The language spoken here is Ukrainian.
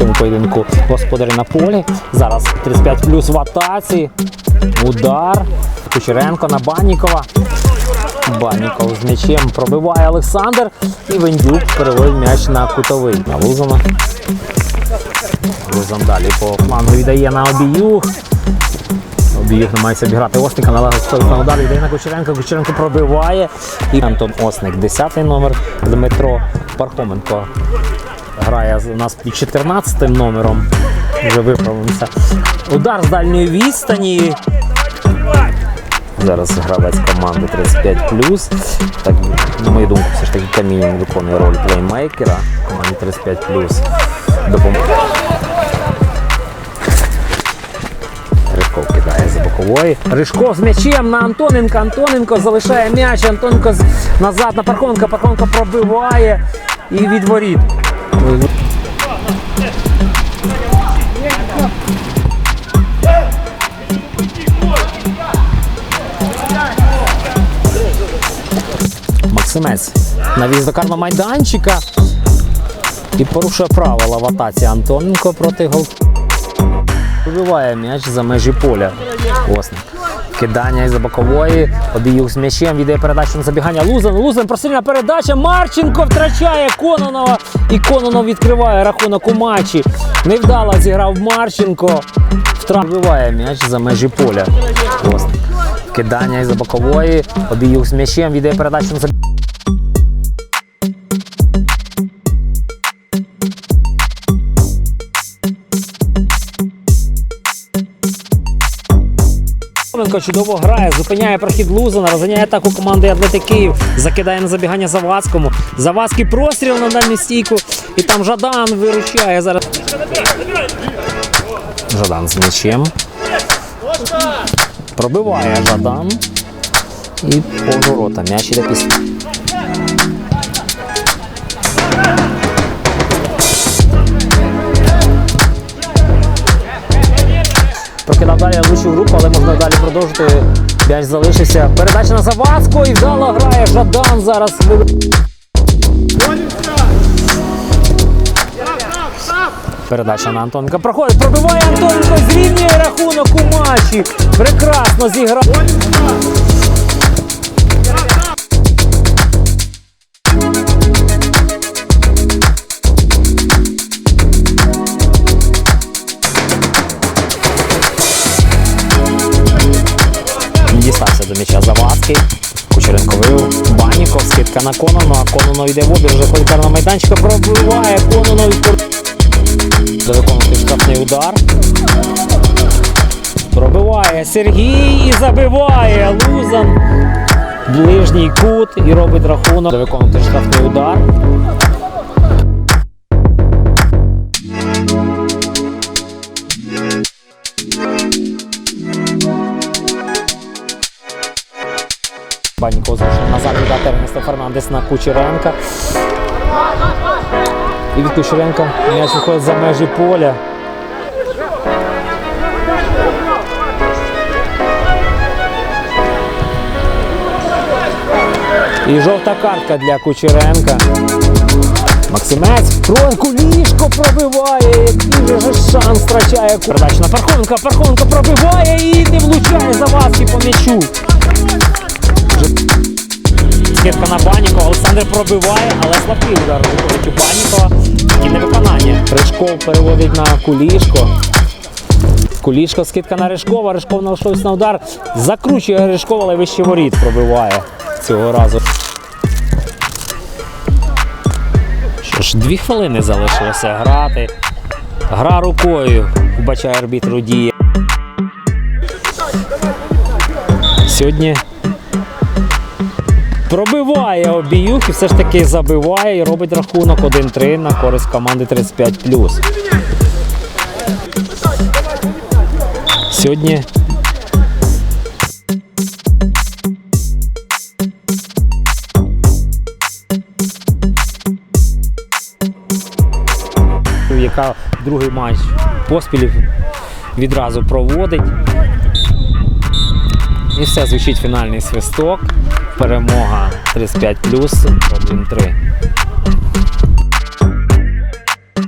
рахунку господарі на полі. Зараз 35 плюс в атаці. Удар. Кучеренко на Баннікова. Банніков з м'ячем пробиває Олександр. І Вендюк переводить м'яч на кутовий. На Лузана. Лузан далі по флангу віддає на обіюх. Обіюх намагається обіграти Осника, але на удар, віддає на Кучеренко. Кучеренко пробиває. І Антон Осник, 10 номер. Дмитро Пархоменко грає у нас під 14 номером. Вже виправимося. Удар з дальньої відстані. Зараз гравець команди 35 Так, на мою думку, все ж таки Камінь виконує роль плеймейкера команди 35 Допом... Ришков кидає з бокової. Ришков з м'ячем на Антоненка. Антоненко залишає м'яч. Антоненко назад на Пархоменка. Пархоменко пробиває і від воріт. Максимець навіз до карного майданчика і порушує правила в атаці Антоненко проти гол. Вибиває м'яч за межі поля. Осник. Кидання із бокової, обіюх з м'ячем, віддає передачу на забігання Лузен. Лузен просильна передача. Марченко втрачає Кононова. І Кононов відкриває рахунок у матчі. Невдало зіграв Марченко. Втра- Вибиває м'яч за межі поля. Кидання із бокової, обіюх з м'ячем, віддає передачу на забігання. Ковенко чудово грає, зупиняє прохід Лузана, розганяє атаку команди Атлети Київ, закидає на забігання Завадському. Завадський простріл на дальню стійку. І там Жадан виручає зараз. Жадан з м'ячем. Пробиває Жадан. І поворота. М'яч іде після. Можна далі продовжити. П'яч залишився. Передача на Завадського і вдало грає Жадан зараз. Передача на Антонка проходить, пробиває Антоненко, зрівнює рахунок у матчі. Прекрасно зіграв. М'яча Завадський. Кучеренко вивів. Баніков, скидка на а Кононов йде в обіг, вже карного майданчика, пробиває Кононов і виконувати штрафний удар. Пробиває Сергій і забиває Лузан. Ближній кут і робить рахунок. Буде виконувати штрафний удар. Баніков зрушив назад віддати Ернесто Фернандес на Кучеренка. І від Кучеренка м'яч виходить за межі поля. І жовта картка для Кучеренка. Максимець Крон Кулішко пробиває. Який же шанс втрачає. Передача на Пархоменка. Пархоменко пробиває і не влучає Завадський по м'ячу. Скидка на Банікова, Олександр пробиває, але слабкий удар виходить у Банікова. І невиконання. Ришков переводить на Кулішко. Кулішко, скидка на Ришкова, Ришков налаштовується на удар. Закручує Ришков, але вище воріт пробиває цього разу. Що ж, дві хвилини залишилося грати. Гра рукою. Вбачає арбітру діє. Сьогодні Пробиває обіюх і все ж таки забиває і робить рахунок 1-3 на користь команди 35. Сьогодні. Яка другий матч поспіль відразу проводить. І все звучить фінальний свисток. Перемога 35 1-3.